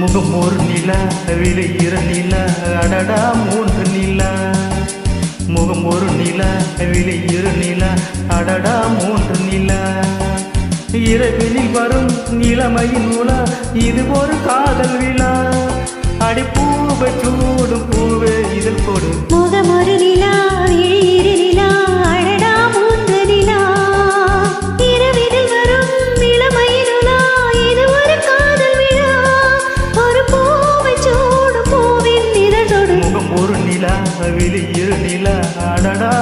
முகம் ஒரு நிலா விழுகிற நிலா அடடா மூன்று நிலா. முகம் ஒரு நிலா விழுகிற நிலா அடடா மூன்று நிலா. இரவினில் வரும் நிலைமையின் உலா இது ஒரு காதல் விழா. அடி பூவை சூடும் பூவே இதில் கொடு முகம் ஒரு நிலா நிலா அடடா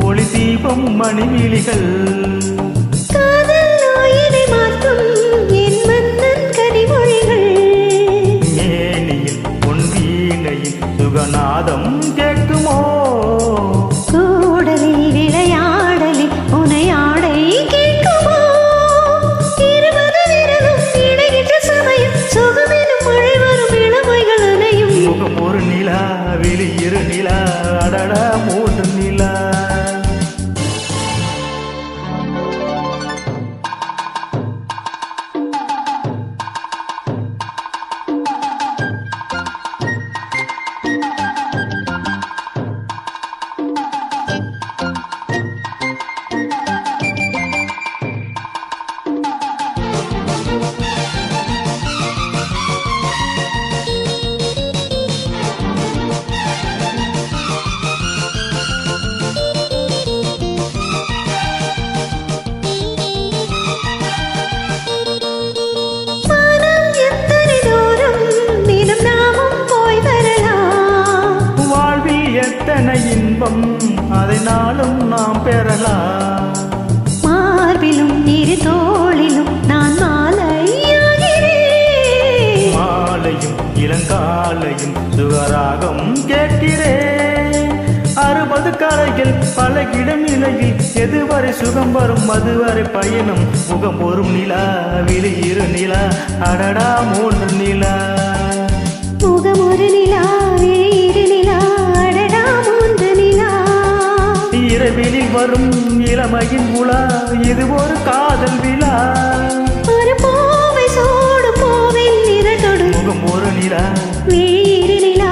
ஒளி தீபம் மணிவிழிகள். இன்பம் அதை நாளும் நாம் பெறலாம். மார்பிலும் இரு தோளிலும் நான் மாலையாகிறேன். மாலையும் இளங்காலையும் சுகராகம் கேட்கிறேன். அறுபது கலைகள் பழகிடும் நிலையில் எதுவரை சுகம் வரும் அதுவரை பயணம் முகம் ஒரு நிலா விழி இரு நிலா அடடா மூன்று நிலா. வரும் இளமையின் உலா இது ஒரு காதல் விழா. ஒரு பூவை சூடும் பூவின் நிறத்தொடு. முகம் ஒரு நிலா. மூன்று நிலா.